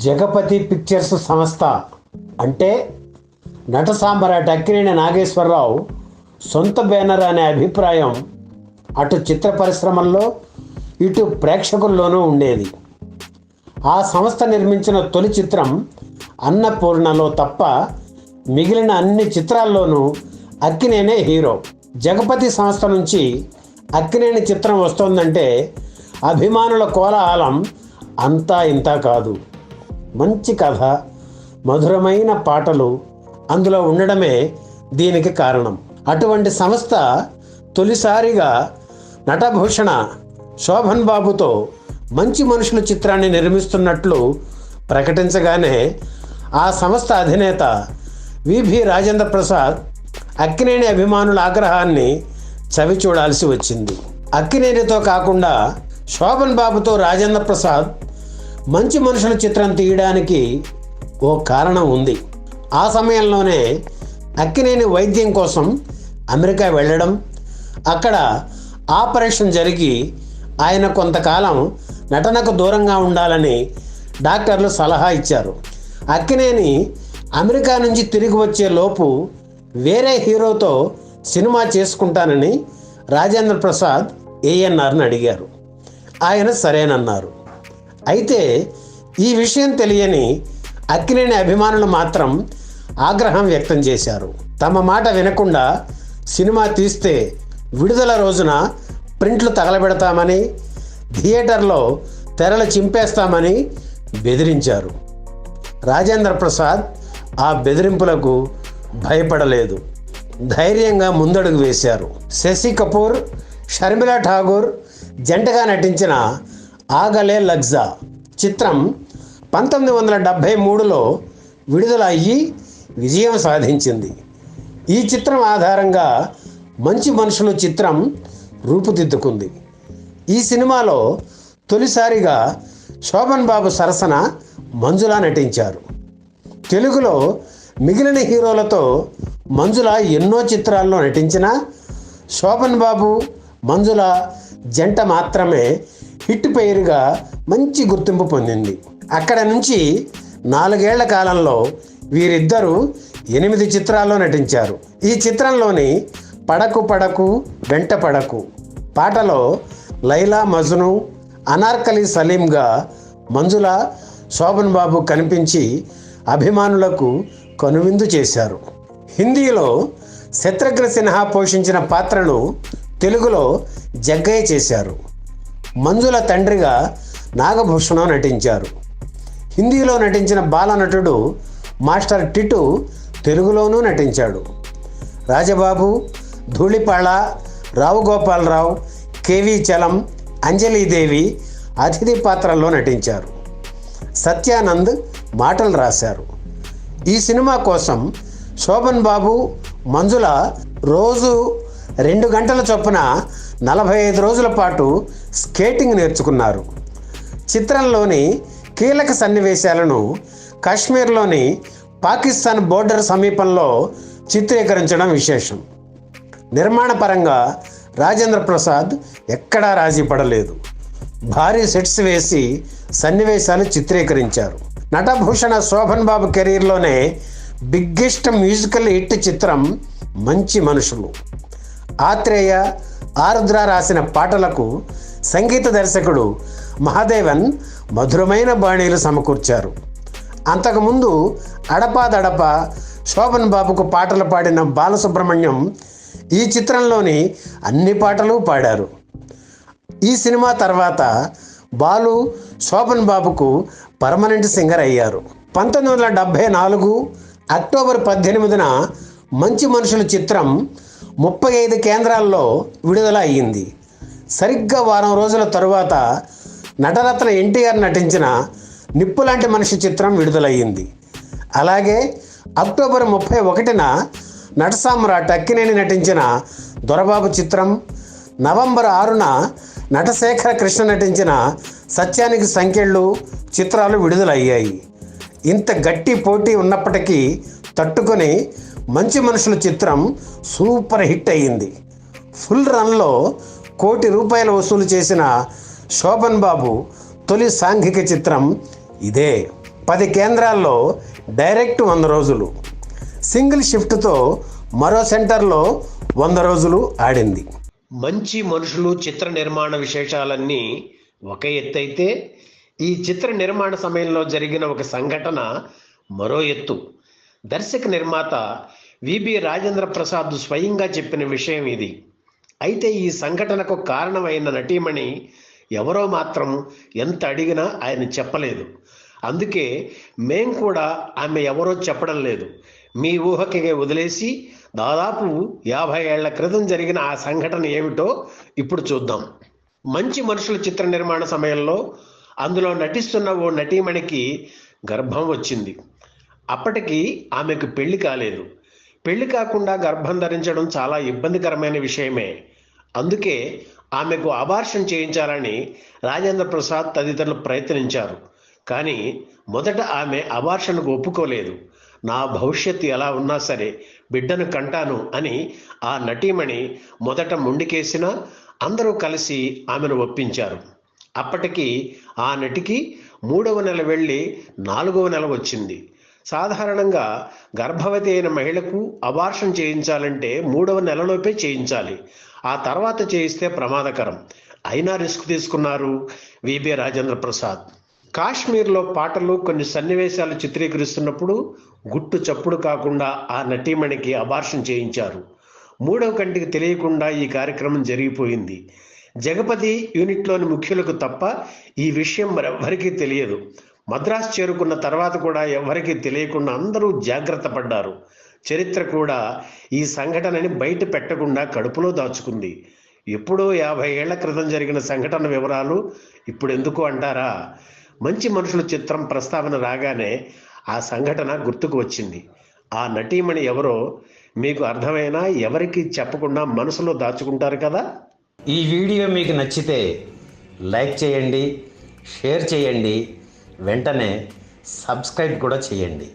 Jagapathi pictures సంస్థ. అంటే నట సామ్రాట్ అక్కినేని నాగేశ్వరరావు సొంత బ్యానర్ అనే అభిప్రాయం అటు చిత్ర పరిశ్రమల్లో ఇటు ప్రేక్షకుల్లోనూ ఉండేది. ఆ సంస్థ నిర్మించిన తొలి చిత్రం అన్నపూర్ణలో తప్ప మిగిలిన అన్ని చిత్రాల్లోనూ అక్కినేనే హీరో. జగపతి సంస్థ నుంచి అక్కినేని చిత్రం వస్తోందంటే అభిమానుల కోలాహలం అంతా ఇంతా కాదు. మంచి కథ మధురమైన పాటలు అందులో ఉండడమే దీనికి కారణం. అటువంటి సంస్థ తొలిసారిగా నటభూషణ శోభన్ బాబుతో మంచి మనుషుల చిత్రాన్ని నిర్మిస్తున్నట్లు ప్రకటించగానే ఆ సంస్థ అధినేత విభి రాజేంద్ర ప్రసాద్ అక్కినేని అభిమానుల ఆగ్రహాన్ని చవి చూడాల్సి వచ్చింది. అక్కినేనితో కాకుండా శోభన్ బాబుతో రాజేంద్ర ప్రసాద్ మంచి మనుషుల చిత్రం తీయడానికి ఓ కారణం ఉంది. ఆ సమయంలోనే అక్కినేని వైద్యం కోసం అమెరికా వెళ్ళడం అక్కడ ఆపరేషన్ జరిగి ఆయన కొంతకాలం నటనకు దూరంగా ఉండాలని డాక్టర్లు సలహా ఇచ్చారు. అక్కినేని అమెరికా నుంచి తిరిగి వచ్చే లోపు వేరే హీరోతో సినిమా చేసుకుంటానని రాజేంద్ర ప్రసాద్ ఏఎన్ఆర్ని అడిగారు. ఆయన సరేనన్నారు. అయితే ఈ విషయం తెలియని అక్కినేని అభిమానులు మాత్రం ఆగ్రహం వ్యక్తం చేశారు. తమ మాట వినకుండా సినిమా తీస్తే విడుదల రోజున ప్రింట్లు తగలబెడతామని థియేటర్లో తెరలు చింపేస్తామని బెదిరించారు. రాజేంద్ర ప్రసాద్ ఆ బెదిరింపులకు భయపడలేదు. ధైర్యంగా ముందడుగు వేశారు. శశి కపూర్ షర్మిలా ఠాగూర్ జంటగా నటించిన ఆగలే లగ్జా. చిత్రం పంతొమ్మిది వందల డెబ్భై మూడులో విడుదల అయ్యి విజయం సాధించింది. ఈ చిత్రం ఆధారంగా మంచి మనుషులు చిత్రం రూపుదిద్దుకుంది. ఈ సినిమాలో తొలిసారిగా శోభన్ బాబు సరసన మంజుల నటించారు. తెలుగులో మిగిలిన హీరోలతో మంజుల ఎన్నో చిత్రాల్లో నటించిన శోభన్ బాబు మంజుల జంట మాత్రమే హిట్ పేరుగా మంచి గుర్తింపు పొందింది. అక్కడ నుంచి నాలుగేళ్ళ కాలంలో వీరిద్దరూ ఎనిమిది చిత్రాల్లో నటించారు. ఈ చిత్రంలోని పడకు పడకు వెంట పడకు పాటలో లైలా మజ్ను అనార్కలి సలీంగా మంజుల శోభన్ బాబు కనిపించి అభిమానులకు కనువిందు చేశారు. హిందీలో శత్రుఘ్న సిన్హా పోషించిన పాత్రను తెలుగులో జగ్గయ్య చేశారు. మంజుల తండ్రిగా నాగభూషణం నటించారు. హిందీలో నటించిన బాలనటుడు మాస్టర్ టిటు తెలుగులోనూ నటించాడు. రాజబాబు ధూళిపాళ రావు గోపాలరావు కేవి చలం అంజలీదేవి అతిథి పాత్రల్లో నటించారు. సత్యానంద్ మాటలు రాశారు. ఈ సినిమా కోసం శోభన్ బాబు మంజుల రోజు రెండు గంటల చొప్పున నలభై ఐదు రోజుల పాటు స్కేటింగ్ నేర్చుకున్నారు. చిత్రంలోని కీలక సన్నివేశాలను కాశ్మీర్లోని పాకిస్తాన్ బోర్డర్ సమీపంలో చిత్రీకరించడం విశేషం. నిర్మాణ పరంగా రాజేంద్ర ప్రసాద్ ఎక్కడా రాజీ పడలేదు. భారీ సెట్స్ వేసి సన్నివేశాలు చిత్రీకరించారు. నటభూషణ శోభన్ బాబు కెరీర్లోనే బిగ్గెస్ట్ మ్యూజికల్ హిట్ చిత్రం మంచి మనుషులు. ఆత్రేయ ఆరుద్ర రాసిన పాటలకు సంగీత దర్శకుడు మహాదేవన్ మధురమైన బాణీలు సమకూర్చారు. అంతకుముందు అడపాదడప శోభన్ బాబుకు పాటలు పాడిన బాలసుబ్రహ్మణ్యం ఈ చిత్రంలోని అన్ని పాటలు పాడారు. ఈ సినిమా తర్వాత బాలు శోభన్ బాబుకు పర్మనెంట్ సింగర్ అయ్యారు. పంతొమ్మిది వందల డెబ్భై నాలుగు అక్టోబర్ పద్దెనిమిదిన మంచి మనుషుల చిత్రం ముప్పై ఐదు కేంద్రాల్లో విడుదల అయ్యింది. సరిగ్గా వారం రోజుల తరువాత నటరత్న ఎన్టీఆర్ నటించిన నిప్పు లాంటి మనిషి చిత్రం విడుదలయ్యింది. అలాగే అక్టోబర్ ముప్పై ఒకటిన నటసామ్రాట్ అక్కినేని నటించిన దొరబాబు చిత్రం నవంబర్ ఆరున నటశేఖర కృష్ణ నటించిన సత్యానికి సంఖ్యళ్ళు చిత్రాలు విడుదలయ్యాయి. ఇంత గట్టి పోటీ ఉన్నప్పటికీ తట్టుకొని మంచి మనుషుల చిత్రం సూపర్ హిట్ అయ్యింది. ఫుల్ రన్లో కోటి రూపాయలు వసూలు చేసిన శోభన్ బాబు తొలి సాంఘిక చిత్రం ఇదే. పది కేంద్రాల్లో డైరెక్ట్ వంద రోజులు. సింగిల్ షిఫ్ట్తో మరో సెంటర్లో వంద రోజులు ఆడింది. మంచి మనుషులు చిత్ర నిర్మాణ విశేషాలన్నీ ఒక ఎత్తైతే ఈ చిత్ర నిర్మాణ సమయంలో జరిగిన ఒక సంఘటన మరో ఎత్తు. దర్శక నిర్మాత విబి రాజేంద్ర ప్రసాద్ స్వయంగా చెప్పిన విషయం ఇది. అయితే ఈ సంఘటనకు కారణమైన నటీమణి ఎవరో మాత్రం ఎంత అడిగినా ఆయన చెప్పలేదు. అందుకే మేం కూడా ఆమె ఎవరో చెప్పడం లేదు. మీ ఊహకి వదిలేసి దాదాపు యాభై ఏళ్ళ క్రితం జరిగిన ఆ సంఘటన ఏమిటో ఇప్పుడు చూద్దాం. మంచి మనుషుల చిత్ర నిర్మాణ సమయంలో అందులో నటిస్తున్న ఓ నటీమణికి గర్భం వచ్చింది. అప్పటికి ఆమెకు పెళ్ళి కాలేదు. పెళ్ళి కాకుండా గర్భం ధరించడం చాలా ఇబ్బందికరమైన విషయమే. అందుకే ఆమెకు అబార్షన్ చేయించాలని రాజేంద్ర ప్రసాద్ తదితరులు ప్రయత్నించారు. కానీ మొదట ఆమె అబార్షన్కు ఒప్పుకోలేదు. నా భవిష్యత్తు ఎలా ఉన్నా సరే బిడ్డను కంటాను అని ఆ నటీమణి మొదట ముండికేసినా అందరూ కలిసి ఆమెను ఒప్పించారు. అప్పటికి ఆ నటికి మూడవ నెల వెళ్ళి నాలుగవ నెల వచ్చింది. సాధారణంగా గర్భవతి అయిన మహిళకు అబార్షన్ చేయించాలంటే మూడవ నెలలోపే చేయించాలి. ఆ తర్వాత చేయిస్తే ప్రమాదకరం. అయినా రిస్క్ తీసుకున్నారు విబి రాజేంద్ర ప్రసాద్. కాశ్మీర్లో పాటలు కొన్ని సన్నివేశాలు చిత్రీకరిస్తున్నప్పుడు గుట్టు చప్పుడు కాకుండా ఆ నటీమణికి అబార్షన్ చేయించారు. మూడవ కంటికి తెలియకుండా ఈ కార్యక్రమం జరిగిపోయింది. జగపతి యూనిట్లోని ముఖ్యులకు తప్ప ఈ విషయం మరెవ్వరికీ తెలియదు. మద్రాసు చేరుకున్న తర్వాత కూడా ఎవ్వరికీ తెలియకుండా అందరూ జాగ్రత్త పడ్డారు. చరిత్ర కూడా ఈ సంఘటనని బయట పెట్టకుండా కడుపులో దాచుకుంది. ఎప్పుడో యాభై ఏళ్ళ క్రితం జరిగిన సంఘటన వివరాలు ఇప్పుడు ఎందుకు అంటారా? మంచి మనుషుల చిత్రం ప్రస్తావన రాగానే ఆ సంఘటన గుర్తుకు వచ్చింది. ఆ నటీమణి ఎవరో మీకు అర్థమైనా ఎవరికి చెప్పకుండా మనసులో దాచుకుంటారు కదా? ఈ వీడియో మీకు నచ్చితే లైక్ చేయండి షేర్ చేయండి. వెంటనే సబ్స్క్రైబ్ కూడా చేయండి.